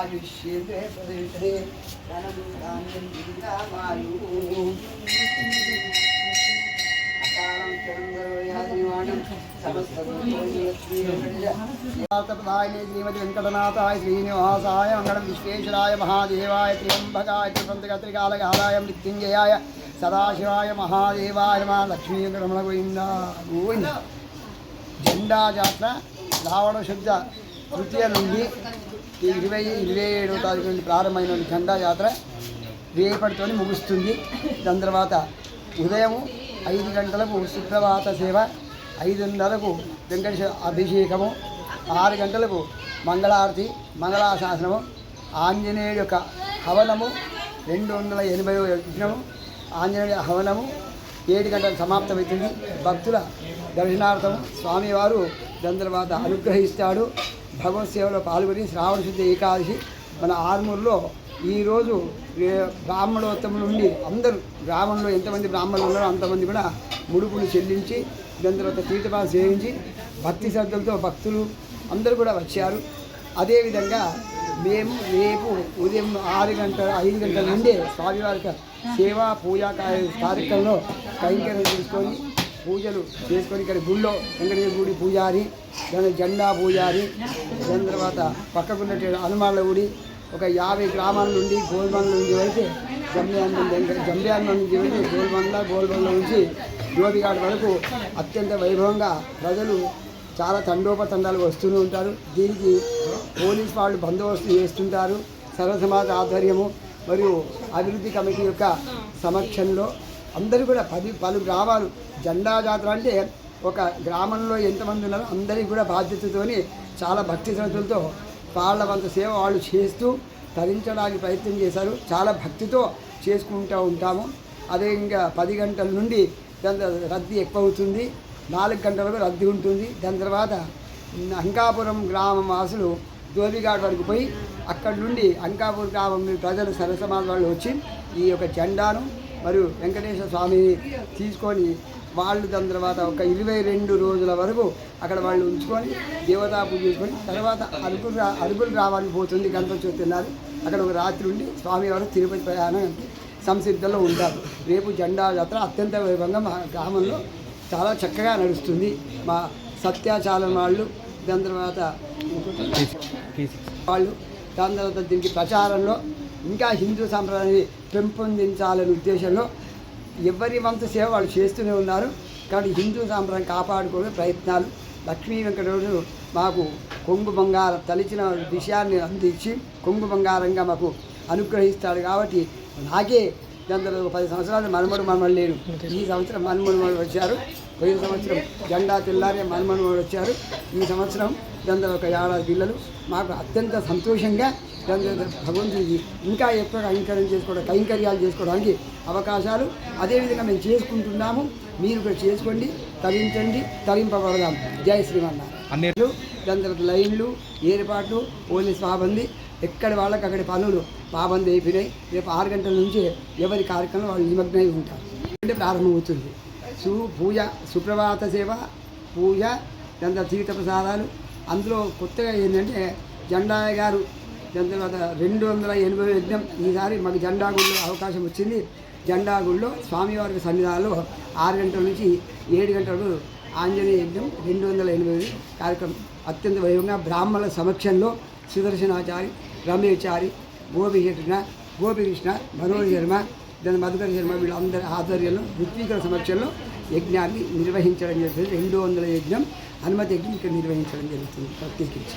ఆయుష్యేంద్రే ధనం ధాన్యం దిగామాయు అకాలం చంద్రయాదివాణం సమస్తదాయనే శ్రీమతి వెంకటనాథాయ శ్రీనివాసాయ మంగళం విశ్వేశ్వరాయ మహాదేవాయ త్రియంబకాయ త్రిపంతకత్రికాలకాలాయ మృత్యుంజయాయ సదాశివాయ మహాదేవాయ మా లక్ష్మీ రమణ గోవింద గోవింద. జెండా జాతర రావణ శుద్ధ తృతీయ నుండి ఇరవై ఇరవై ఏడవ తారీఖు నుండి ప్రారంభమైన జెండా జాతర రేపటితో ముగుస్తుంది. దాని తర్వాత ఉదయం ఐదు గంటలకు సుప్రభాత సేవ ఐదున్నరకు వెంకటేశ్వర అభిషేకము ఆరు గంటలకు మంగళారతి మంగళాశాసనము ఆంజనేయుడు యొక్క హవనము రెండు వందల ఎనభై యజ్ఞము ఆంజనేయుడి హవనము ఏడు గంటలకు సమాప్తమవుతుంది. భక్తుల దర్శనార్థం స్వామివారు దాని తర్వాత అనుగ్రహిస్తాడు. భగవత్ సేవలో పాల్గొని శ్రావణ శుద్ధ ఏకాదశి. మన ఆర్మూర్లో ఈరోజు ఏ- బ్రాహ్మణోత్తముల నుండి అందరూ గ్రామంలో ఎంతమంది బ్రాహ్మణులు ఉన్నారో అంతమంది కూడా ముడుపులు చెల్లించి దాని తర్వాత తీర్థపాలు సేవించి భక్తి శ్రద్ధలతో భక్తులు అందరూ కూడా వచ్చారు. అదేవిధంగా మేము రేపు ఉదయం ఆరు గంటల ఐదు గంటల నుండి స్వామివారి సేవా పూజా కార్య- కార్యక్రమంలో కైంకర్యం చేసుకొని పూజలు చేసుకొని ఇక్కడ గుళ్ళో వెంకటేశ్వర గుడి పూజారి దాని జెండా పూజారి దాని తర్వాత పక్కకున్న హనుమాన్ల గుడి ఒక యాభై గ్రామాల నుండి గోల్బండ్ల నుంచి వెళ్తే జంబ్యాన్ జంబ్యాన్ నుంచి వెళ్తే గోల్బండ్ల గోల్బండ్ల నుంచి జ్యోతిఘాట్ వరకు అత్యంత వైభవంగా ప్రజలు చాలా తండోపతండాలు వస్తూనే ఉంటారు. దీనికి పోలీస్ వాళ్ళు బందోబస్తు చేస్తుంటారు. సర్వసమాజ ఆధ్వర్యము మరియు అభివృద్ధి కమిటీ యొక్క సమక్షంలో అందరూ కూడా పది పలు గ్రామాలు జెండా జాతర అంటే ఒక గ్రామంలో ఎంతమంది ఉన్నారో అందరికీ కూడా బాధ్యతతోని చాలా భక్తి శ్రద్ధలతో వాళ్ళ వంత సేవ వాళ్ళు చేస్తూ తరించడానికి ప్రయత్నం చేశారు. చాలా భక్తితో చేసుకుంటూ ఉంటాము. అదే ఇంకా పది గంటల నుండి దాని రద్దీ ఎక్కువ అవుతుంది నాలుగు గంటలకు రద్దీ ఉంటుంది. దాని తర్వాత అంకాపురం గ్రామం వాసులు ధోబిఘాట్ వరకు పోయి అక్కడి నుండి అంకాపురం గ్రామం ప్రజలు సరసమాజ వాళ్ళు వచ్చి ఈ యొక్క జెండాను మరియు వెంకటేశ్వర స్వామిని తీసుకొని వాళ్ళు దాని తర్వాత ఒక ఇరవై రెండు రోజుల వరకు అక్కడ వాళ్ళు ఉంచుకొని దేవతా పూజ చేసుకొని తర్వాత అరుకులు రా అరుకులు గ్రామానికి పోతుంది గణపతి చెప్తున్నారు అక్కడ ఒక రాత్రి ఉండి స్వామివారు తిరుపతి ప్రయాణం సంసిద్ధంలో ఉంటారు. రేపు జెండా జాతర అత్యంత వైభవంగా మా గ్రామంలో చాలా చక్కగా నడుస్తుంది. మా సత్యాచారం వాళ్ళు దాని తర్వాత వాళ్ళు దాని తర్వాత దీనికి ప్రచారంలో ఇంకా హిందూ సాంప్రదాయాన్ని పెంపొందించాలనే ఉద్దేశంలో ఎవరి వంతు సేవ వాళ్ళు చేస్తూనే ఉన్నారు. కాబట్టి హిందూ సాంప్రదాయం కాపాడుకునే ప్రయత్నాలు. లక్ష్మీ వెంకటేశ్వరుడు మాకు కొంగు బంగారం తలిచిన విషయాన్ని అందించి కొంగు బంగారంగా మాకు అనుగ్రహిస్తాడు కాబట్టి నాకే దాని పది సంవత్సరాలు మనమడు మనమడు లేరు. ఈ సంవత్సరం మనమడు మనమడు వచ్చారు. పోయిన సంవత్సరం జెండా తెల్లారే మనమడు మనమడు వచ్చారు. ఈ సంవత్సరం దాని ఒక ఏడాది పిల్లలు. మాకు అత్యంత సంతోషంగా దాని భగవంతుడికి ఇంకా ఎక్కువ కైంకర్యం చేసుకోవడం కైంకర్యాలు చేసుకోవడానికి అవకాశాలు. అదేవిధంగా మేము చేసుకుంటున్నాము. మీరు కూడా చేసుకోండి. తరించండి. తరింపబడదాం. జై శ్రీమన్నారాయణ. అన్ని దాని తర్వాత లైన్లు ఏర్పాట్లు పోలీస్ పాబంది ఎక్కడి వాళ్ళకి అక్కడి పనులు పాబంది అయిపోయినాయి. రేపు ఆరు గంటల నుంచి ఎవరి కార్యక్రమం వాళ్ళు నిమగ్నమై ఉంటారు. అంటే ప్రారంభమవుతుంది సు పూజ సుప్రభాత సేవ పూజ దాని తర్వాత తీర్థ ప్రసాదాలు. అందులో కొత్తగా ఏంటంటే జెండా గారు తర్వాత రెండు వందల ఎనభై యజ్ఞం. ఈసారి మాకు జెండా అవకాశం వచ్చింది. జెండా స్వామివారి సన్నిధానంలో ఆరు గంటల నుంచి ఏడు గంటలకు ఆంజనేయ యజ్ఞం రెండు వందల ఎనభై కార్యక్రమం అత్యంత వైభవంగా బ్రాహ్మణుల సమక్షంలో సుదర్శనాచారి రమేచారి గోపికృష్ణ గోపికృష్ణ మనోజ్ శర్మ దాని మధుకర్ శర్మ వీళ్ళందరి ఆధ్వర్యంలో ఋత్వీకుల సమక్షంలో యజ్ఞాన్ని నిర్వహించడం జరుగుతుంది రెండు వందల యజ్ఞం హనుమతి యజ్ఞం ఇక్కడ నిర్వహించడం జరుగుతుంది. ప్రత్యేకించి.